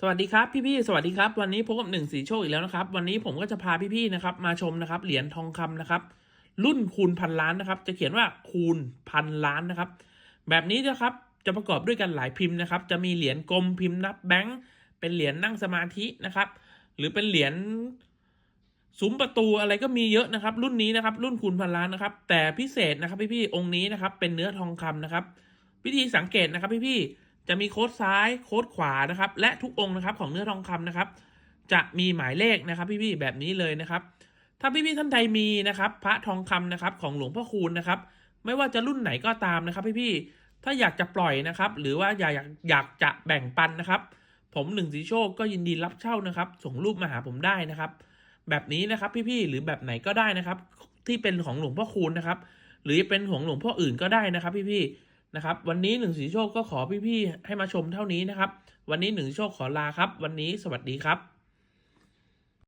สวัสดีครับพี่ๆสวัสดีครับ วันนี้พบกับหนึ่งสีโชคอีกแล้วนะครับ วันนี้ผมก็จะพาพี่ๆนะครับ มาชมนะครับ เหรียญทองคำนะครับ รุ่นคูณพันล้านนะครับ จะเขียนว่าคูณพันล้านนะครับ แบบนี้นะครับจะประกอบด้วยกันหลายพิมพ์นะครับ จะมีเหรียญกลมพิมพ์นับแบงค์เป็นเหรียญนั่งสมาธินะครับ หรือเป็นเหรียญซุ้มประตูอะไรก็มีเยอะนะครับ รุ่นนี้นะครับ รุ่นคูณพันล้านนะครับ แต่พิเศษนะครับพี่ๆองค์นี้นะครับ เป็นเนื้อทองคำนะครับ วิธีสังเกตนะครับพี่ๆ จะมีโค้ดซ้ายโค้ดขวานะครับ และทุกองค์นะครับของเนื้อทองคำนะครับ จะมีหมายเลขนะครับ พี่ๆแบบนี้เลยนะครับ ถ้าพี่ๆท่านใดมีนะครับ พระทองคำนะครับของหลวงพ่อคูณนะครับ ไม่ว่าจะรุ่นไหนก็ตามนะครับ พี่ๆถ้าอยากจะปล่อยนะครับ หรือว่าอยากอยากอยากจะแบ่งปันนะครับ ผมหนึ่งสีโชคก็ยินดีรับเช่านะครับ ส่งรูปมาหาผมได้นะครับ แบบนี้นะครับพี่ๆหรือแบบไหนก็ได้นะครับ ที่เป็นของหลวงพ่อคูณนะครับ หรือเป็นของหลวงพ่ออื่นก็ได้นะครับ พี่ๆ นะครับ วันนี้หนึ่งสีโชคก็ขอพี่ๆให้มาชมเท่านี้นะครับ วันนี้หนึ่งโชคขอลาครับ วันนี้สวัสดีครับ